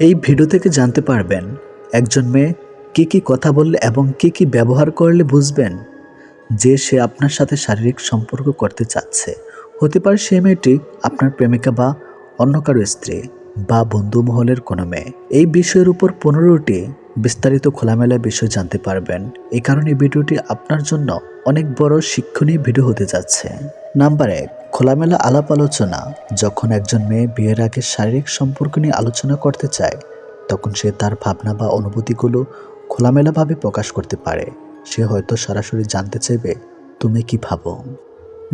এই ভিডিও থেকে জানতে পারবেন একজন মেয়ে কী কী কথা বললে এবং কী কী ব্যবহার করলে বুঝবেন যে সে আপনার সাথে শারীরিক সম্পর্ক করতে চাচ্ছে। হতে পারে সে মেয়েটি আপনার প্রেমিকা বা অন্য কারও স্ত্রী বা বন্ধু মহলের কোনো মেয়ে। এই বিষয়ের উপর পনেরোটি বিস্তারিত খোলামেলা বিষয় জানতে পারবেন। এই কারণে ভিডিওটি আপনার জন্য অনেক বড় শিক্ষণীয় ভিডিও হতে যাচ্ছে। নাম্বার এক খোলামেলা আলাপ আলোচনা, যখন একজন মেয়ে বিয়ের আগে শারীরিক সম্পর্ক নিয়ে আলোচনা করতে চায়, তখন সে তার ভাবনা বা অনুভূতিগুলো খোলামেলাভাবে প্রকাশ করতে পারে। সে হয়তো সরাসরি জানতে চাইবে, তুমি কি ভাবো?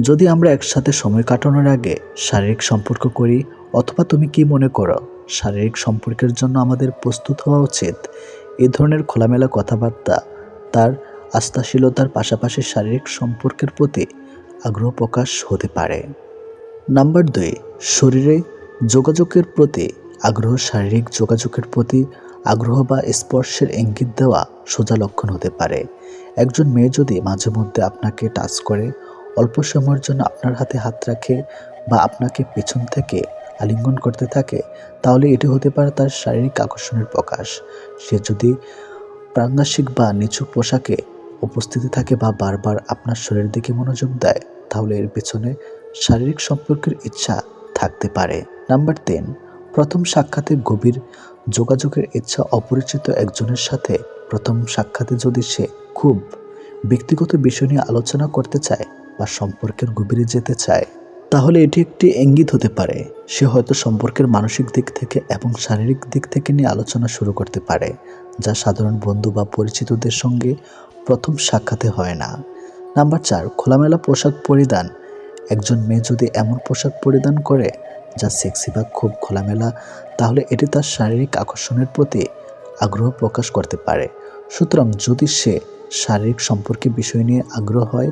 যদি আমরা একসাথে সময় কাটানোর আগে শারীরিক সম্পর্ক করি অথবা তুমি কি মনে করো, শারীরিক সম্পর্কের জন্য আমাদের প্রস্তুত হওয়া উচিত। এ ধরনের খোলামেলা কথাবার্তা তার আস্থাশীলতার পাশাপাশি শারীরিক সম্পর্কের প্রতি আগ্রহ প্রকাশ হতে পারে। নাম্বার দুই, শরীরে যোগাযোগের প্রতি আগ্রহ, শারীরিক যোগাযোগের প্রতি আগ্রহ বা স্পর্শের ইঙ্গিত দেওয়া সোজা লক্ষণ হতে পারে। একজন মেয়ে যদি মাঝে মধ্যে আপনাকে টাচ করে, অল্প সময়ের জন্য আপনার হাতে হাত রাখে বা আপনাকে পেছন থেকে আলিঙ্গন করতে থাকে, তাহলে এটি হতে পারে তার শারীরিক আকর্ষণের প্রকাশ। সে যদি প্রাঙ্গাসিক বা নিচু পোশাকে উপস্থিতি থাকে বা বারবার আপনার শরীরের দিকে মনোযোগ দেয়, তাহলে এর পেছনে শারীরিক সম্পর্কের ইচ্ছা থাকতে পারে। নাম্বার তিন, প্রথম সাক্ষাতে গভীর যোগাযোগের ইচ্ছা অপরিচিত একজনের সাথে। প্রথম সাক্ষাতে যদি সে খুব ব্যক্তিগত বিষয় নিয়ে আলোচনা করতে চায় বা সম্পর্কের গভীরে যেতে চায়, তাহলে এটি একটি ইঙ্গিত হতে পারে। সে হয়তো সম্পর্কের মানসিক দিক থেকে এবং শারীরিক দিক থেকে নিয়ে আলোচনা শুরু করতে পারে, যা সাধারণ বন্ধু বা পরিচিতদের সঙ্গে প্রথম সাক্ষাতে হয় না। নাম্বার চার, খোলামেলা পোশাক পরিধান। একজন মেয়ে যদি এমন পোশাক পরিধান করে, যা সেক্সি বা খুব খোলামেলা, তাহলে এটি তার শারীরিক আকর্ষণের প্রতি আগ্রহ প্রকাশ করতে পারে। সুতরাং যদি সে শারীরিক সম্পর্কে বিষয় নিয়ে আগ্রহ হয়,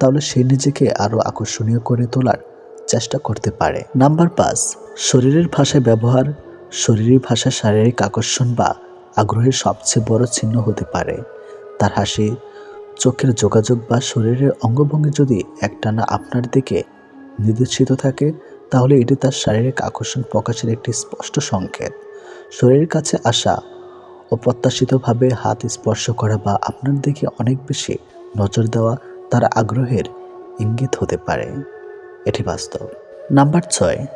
তাহলে সে নিজেকে আরও আকর্ষণীয় করে তোলার চেষ্টা করতে পারে। নাম্বার পাঁচ, শরীরের ভাষায় ব্যবহার। শরীরী ভাষা শারীরিক আকর্ষণ বা আগ্রহের সবচেয়ে বড় চিহ্ন হতে পারে। তার হাসি, চোখের যোগাযোগ বা শরীরের অঙ্গভঙ্গি যদি একটানা আপনার দিকে নির্দেশিত থাকে, তাহলে এটি তার শারীরিক আকর্ষণ প্রকাশের একটি স্পষ্ট সংকেত। শরীরের কাছে আসা অপ্রত্যাশিতভাবে হাত স্পর্শ করা বা আপনার দিকে অনেক বেশি নজর দেওয়া তার আগ্রহের ইঙ্গিত হতে পারে। এটি বাস্তব। নাম্বার ছয়,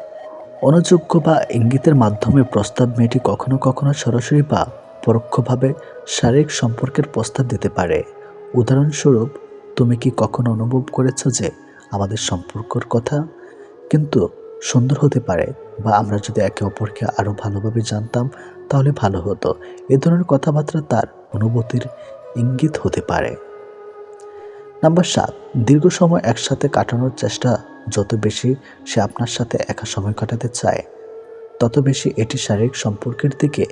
অনুযোগ্য বা ইঙ্গিতের মাধ্যমে প্রস্তাব মেয়েটি কখনো কখনো সরাসরি বা পরোক্ষভাবে শারীরিক সম্পর্কের প্রস্তাব দিতে পারে। উদাহরণস্বরূপ, তুমি কি কখনো অনুভব করেছ যে আমাদের সম্পর্কর কথা? কিন্তু সুন্দর হতে পারে বা আমরা যদি একে অপরকে আরও ভালোভাবে জানতাম, তাহলে ভালো হতো। এ ধরনের কথাবার্তা তার অনুভূতির ইঙ্গিত হতে পারে। নাম্বার সাত, দীর্ঘ সময় একসাথে কাটানোর চেষ্টা যত বেশি সে আপনার সাথে একা সময় কাটাতে চায়, তত বেশি এটি শারীরিক সম্পর্কের দিকে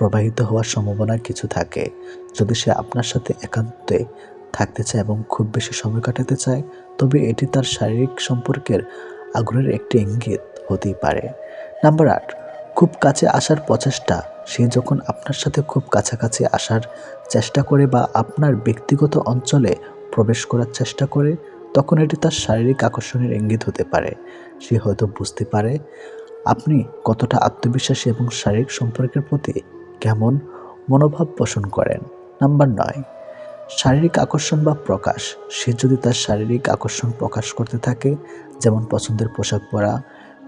প্রবাহিত হওয়ার সম্ভাবনা কিছু থাকে। যদি সে আপনার সাথে একান্তে থাকতে চায় এবং খুব বেশি সময় কাটাতে চায়, তবে এটি তার শারীরিক সম্পর্কের আগ্রহের একটি ইঙ্গিত হতেই পারে। নাম্বার আট, খুব কাছে আসার প্রচেষ্টা। সে যখন আপনার সাথে খুব কাছাকাছি আসার চেষ্টা করে বা আপনার ব্যক্তিগত অঞ্চলে প্রবেশ করার চেষ্টা করে, তখন এটি তার শারীরিক আকর্ষণের ইঙ্গিত হতে পারে। সে হয়তো বুঝতে পারে আপনি কতটা আত্মবিশ্বাসী এবং শারীরিক সম্পর্কের প্রতি কেমন মনোভাব পোষণ করেন। নাম্বার নয়, শারীরিক আকর্ষণ বা প্রকাশ। সে যদি তার শারীরিক আকর্ষণ প্রকাশ করতে থাকে, যেমন পছন্দের পোশাক পরা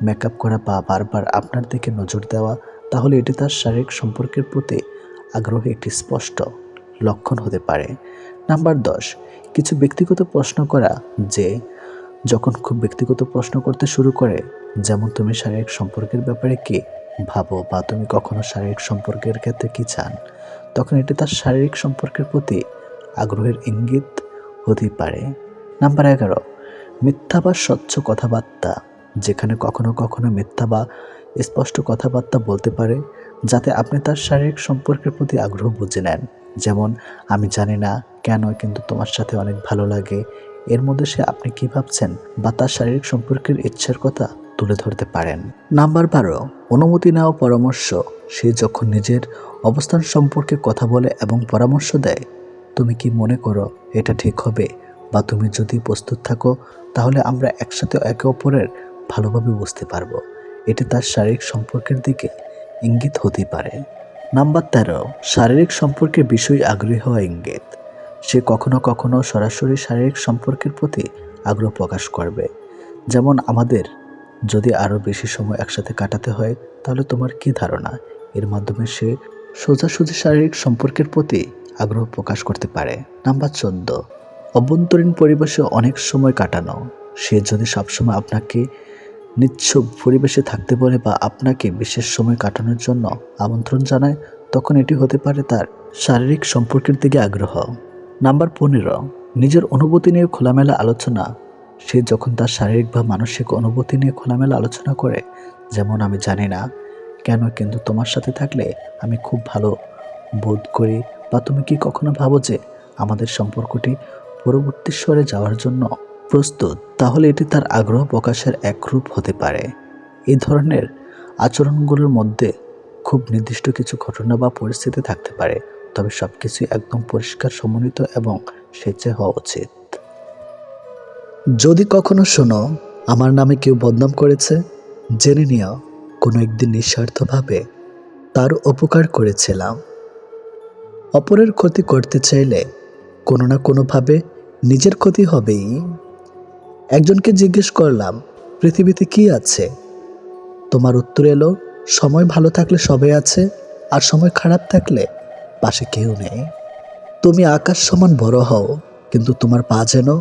মেকআপ করা বা বারবার আপনার দিকে নজর দেওয়া, তাহলে এটি তার শারীরিক সম্পর্কের প্রতি আগ্রহে একটি স্পষ্ট লক্ষণ হতে পারে। নাম্বার দশ, কিছু ব্যক্তিগত প্রশ্ন করা যে, যখন খুব ব্যক্তিগত প্রশ্ন করতে শুরু করে, যেমন তুমি শারীরিক সম্পর্কের ব্যাপারে কি ভাবো বা তুমি কখনো শারীরিক সম্পর্কের ক্ষেত্রে কি চান, তখন এটি তার শারীরিক সম্পর্কের প্রতি আগ্রহের ইঙ্গিত হতে পারে। নাম্বার এগারো, মিথ্যা বা স্বচ্ছ কথাবার্তা, যেখানে কখনো কখনো মিথ্যা বা স্পষ্ট কথাবার্তা বলতে পারে, যাতে আপনি তার শারীরিক সম্পর্কের প্রতি আগ্রহ বুঝে নেন। যেমন, আমি জানি না কেন, কিন্তু তোমার সাথে অনেক ভালো লাগে। এর মধ্যে সে আপনি কী ভাবছেন বা তার শারীরিক সম্পর্কের ইচ্ছার কথা? তুলে ধরতে পারেন। নাম্বার বারো, অনুমতি নেওয়া পরামর্শ। সে যখন নিজের অবস্থান সম্পর্কে কথা বলে এবং পরামর্শ দেয়, তুমি কি মনে করো এটা ঠিক হবে? বা তুমি যদি প্রস্তুত থাকো, তাহলে আমরা একসাথে একে অপরের ভালোভাবে বুঝতে পারব। এটি তার শারীরিক সম্পর্কের দিকে ইঙ্গিত হতে পারে। নাম্বার তেরো, শারীরিক সম্পর্কের বিষয় আগ্রহী হওয়া ইঙ্গিত। সে কখনো কখনো সরাসরি শারীরিক সম্পর্কের প্রতি আগ্রহ প্রকাশ করবে। যেমন আমাদের যদি আরও বেশি সময় একসাথে কাটাতে হয়, তাহলে তোমার কি ধারণা? এর মাধ্যমে সে সোজাসুজি শারীরিক সম্পর্কের প্রতি আগ্রহ প্রকাশ করতে পারে। নাম্বার চোদ্দ। অভ্যন্তরীণ পরিবেশে অনেক সময় কাটানো। সে যদি সবসময় আপনাকে নিচ্ছক পরিবেশে থাকতে বলে বা আপনাকে বিশেষ সময় কাটানোর জন্য আমন্ত্রণ জানায়, তখন এটি হতে পারে তার শারীরিক সম্পর্কের দিকে আগ্রহ। নাম্বার পনেরো। নিজের অনুভূতি নিয়ে খোলামেলা আলোচনা সে যখন তার শারীরিক বা মানসিক অনুভূতি নিয়ে খোলামেলা আলোচনা করে, যেমন আমি জানি না, কেন কিন্তু তোমার সাথে থাকলে আমি খুব ভালো বোধ করি বা তুমি কি কখনো ভাবো যে আমাদের সম্পর্কটি পরবর্তী স্তরে যাওয়ার জন্য প্রস্তুত? তাহলে এটি তার আগ্রহ প্রকাশের এক রূপ হতে পারে। এই ধরনের আচরণগুলোর মধ্যে খুব নির্দিষ্ট কিছু ঘটনা বা পরিস্থিতি থাকতে পারে, তবে সব কিছুই একদম পরিষ্কার, সমন্বিত এবং স্বেচ্ছায় হওয়া উচিত। যদি কখনো শোনো, আমার নামে কেউ বদনাম করেছে, জেনে নিও, কোনো একদিন নিঃস্বার্থভাবে তার উপকার করেছিলাম। অপরের ক্ষতি করতে চাইলে কোনো না কোনোভাবে নিজের ক্ষতি হবেই। একজনকে জিজ্ঞেস করলাম, পৃথিবীতে কি আছে? তোমার উত্তর এলো, সময় ভালো থাকলে সবাই আছে, আর সময় খারাপ থাকলে পাশে কেউ নেই। তুমি আকাশ সমান বড় হও, কিন্তু তোমার পা যেন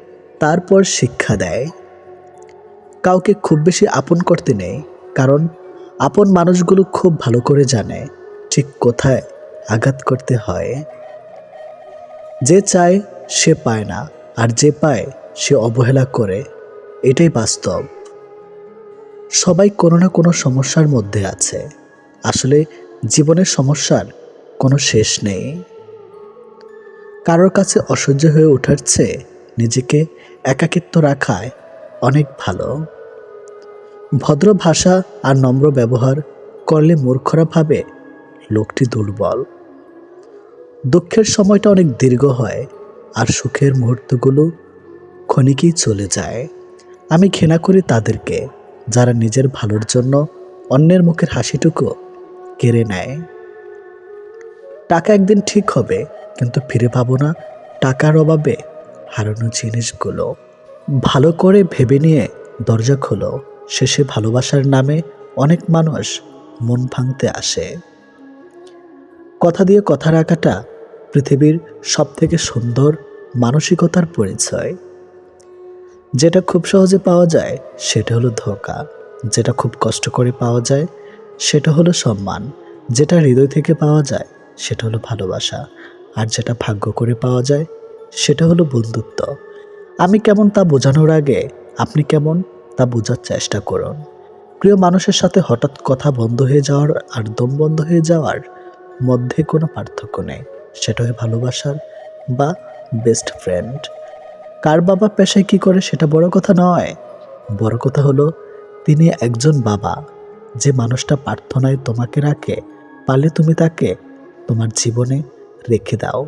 তারপর শিক্ষা দেয়। কাউকে খুব বেশি আপন করতে নেই, কারণ আপন মানুষগুলো খুব ভালো করে জানে ঠিক কোথায় আঘাত করতে হয়। যে চায় সে পায় না, আর যে পায় সে অবহেলা করে। এটাই বাস্তব। সবাই কোনো না কোনো সমস্যার মধ্যে আছে। আসলে জীবনের সমস্যার কোনো শেষ নেই। কারোর কাছে অসহ্য হয়ে ওঠার চেয়ে নিজেকে একাকিত্ব রাখায় অনেক ভালো। ভদ্র ভাষা আর নম্র ব্যবহার করলে মূর্খরা ভাবে লোকটি দুর্বল। দুঃখের সময়টা অনেক দীর্ঘ হয় আর সুখের মুহূর্তগুলো ক্ষণিকেই চলে যায়। আমি ঘৃণা করি তাদেরকে যারা নিজের ভালোর জন্য অন্যের মুখের হাসিটুকু কেড়ে নেয়। টাকা একদিন ঠিক হবে, কিন্তু ফিরে পাবো না। টাকার অভাবে হারানো জিনিসগুলো। ভালো করে ভেবে নিয়ে দরজা খোলো। শেষে ভালোবাসার নামে অনেক মানুষ মন ভাঙতে আসে। কথা দিয়ে কথা রাখাটা পৃথিবীর সবথেকে সুন্দর মানসিকতার পরিচয়। যেটা খুব সহজে পাওয়া যায়, সেটা হলো ধোকা। যেটা খুব কষ্ট করে পাওয়া যায়, সেটা হলো সম্মান। যেটা হৃদয় থেকে পাওয়া যায়, সেটা হলো ভালোবাসা। আর যেটা ভাগ্য করে পাওয়া যায় সেটা হলো বন্ধুত্ব। আমি কেমন তা বোঝানোর আগে আপনি কেমন তা বোঝার চেষ্টা করুন। প্রিয় মানুষের সাথে হঠাৎ কথা বন্ধ হয়ে যাওয়ার আর দম বন্ধ হয়ে যাওয়ার মধ্যে কোনো পার্থক্য নেই। সেটা হয় ভালোবাসার বা বেস্ট ফ্রেন্ড কার বাবা পেশায় কি করে সেটা বড় কথা নয়। বড় কথা হলো তিনি একজন বাবা। যে মানুষটা প্রার্থনায় তোমাকে রাখে, পারলে তুমি তাকে তোমার জীবনে রেখে দাও।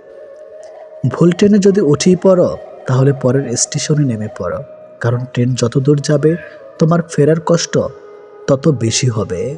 ভুল ট্রেনে যদি উঠেই পড়ো, তাহলে পরের স্টেশনে নেমে পড়ো। কারণ ট্রেন যত দূর যাবে, তোমার ফেরার কষ্ট তত বেশি হবে।